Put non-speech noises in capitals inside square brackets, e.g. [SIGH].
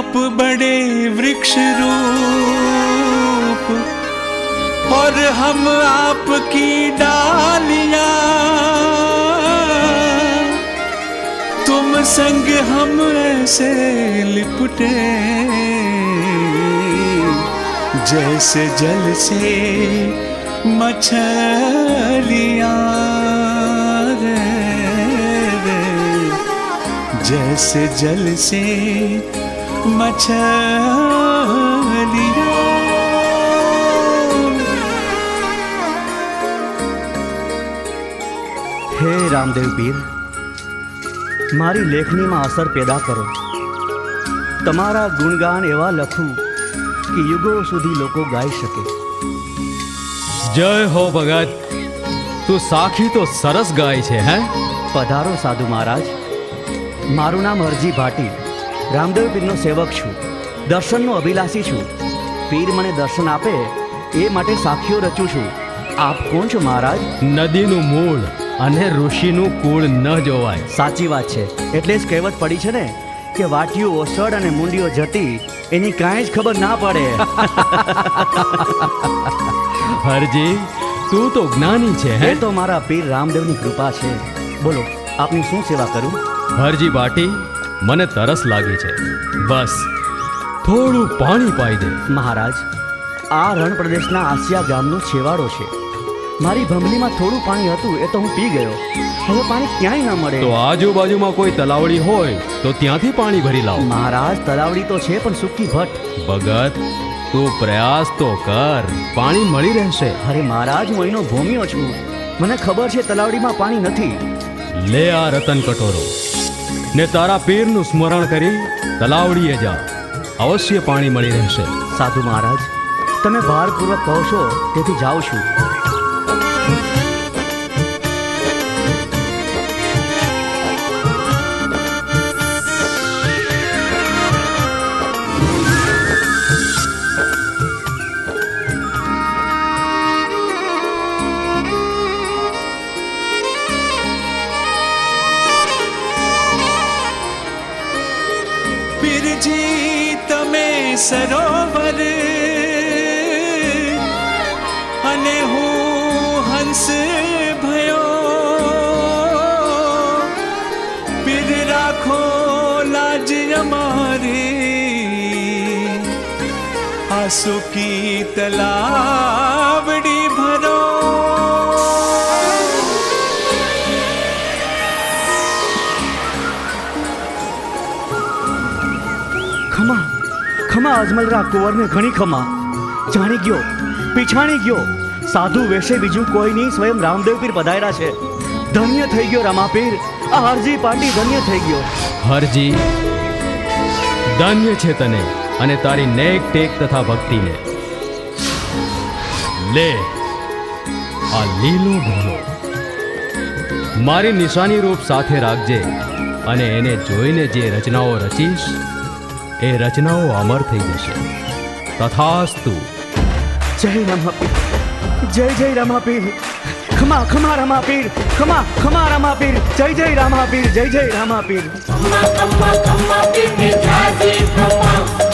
आप बड़े वृक्ष रूप, और हम आपकी डालिया। तुम संग हम ऐसे लिपटे, जैसे जल से मछलियाँ जैसे जल से मछलियां હે રામદેવ પીર મારી લેખનીમાં અસર પેદા કરો તમારા ગુણગાન એવા લખું કે યુગો સુધી લોકો ગાઈ શકે જય હો ભગત તું સાખી તો સરસ ગાય છે હે પધારો સાધુ મહારાજ મારું નામ હરજી ભાટી રામદેવ પીરનો સેવક છું. દર્શનનો અભિલાષી છું. પીર મને દર્શન આપે એ માટે સાખીઓ રચું છું. આપ કોણ છો મહારાજ? નદીનું મૂળ અને ઋષિનું કુળ ન જોવાય. સાચી વાત છે. એટલે જ કહેવત પડી છે ને કે વાટીઓ ઓસડ અને મુંડીઓ જતી એની કાંઈ જ ખબર ના પડે. [LAUGHS] હરજી તું તો જ્ઞાની છે હે? તો મારા પીર રામદેવની કૃપા છે. બોલો આપની શું સેવા કરું? હરજી બાટી મને તરસ લાગી છે. બસ. થોડું પાણી પાઈ દે. મહારાજ આ રણ પ્રદેશના આસિયા ગામનો છેવાડો છે. મારી ભમલીમાં થોડું પાણી હતું એ તો હું પી ગયો. હવે પાણી ક્યાંય ન મળે. તો આજુબાજુમાં કોઈ તલાવડી હોય તો ત્યાંથી પાણી ભરી લાવ. મહારાજ તલાવડી તો છે પણ સુકી ભટ્ટ. ભગત તું પ્રયાસ તો કર. પાણી મળી રહેશે. અરે મહારાજ હું અહીંનો ભૂમ્યો છું. મને ખબર છે તલાવડીમાં પાણી નથી. લે આ રતન કટોરો. ને તારા પીરનું સ્મરણ કરી તલાવડીએ જા. અવશ્ય પાણી મળી રહેશે. સાધુ મહારાજ, તમે ભારપૂર્વક કહો છો, તેથી જાઉં છું. પીરજી તમે સરોવર. અને હું હંસ ભયો. પીર રાખો લાજ અમારી. આસુકી તલાવડી ખમા અજમલરા કુંવરને ઘણી ખમા. જાણી ગયો, પીછાણી ગયો. સાધુ વેશે બીજું કોઈ નહીં, સ્વયં રામદેવ પીર પધાર્યા છે. ધન્ય થઈ ગયો રમાપીર. આ હરજી પાટી ધન્ય થઈ ગયો. હરજી ધન્ય છે તને અને તારી નેક ટેક તથા ભક્તિને. લે, આ લીલો ઢોલો મારી નિશાની રૂપ સાથે રાખજે અને એને જોઈને જે રચનાઓ રચીશ એ રચનાઓ અમર થઈ જશે. તથાસ્તુ. જય રમાપીર. જય જય રમાપીર. ખમા ખમા રમાપીર. ખમા ખમા રમાપીર. જય જય રમાપીર. જય જય Ramapir. Come on, come on,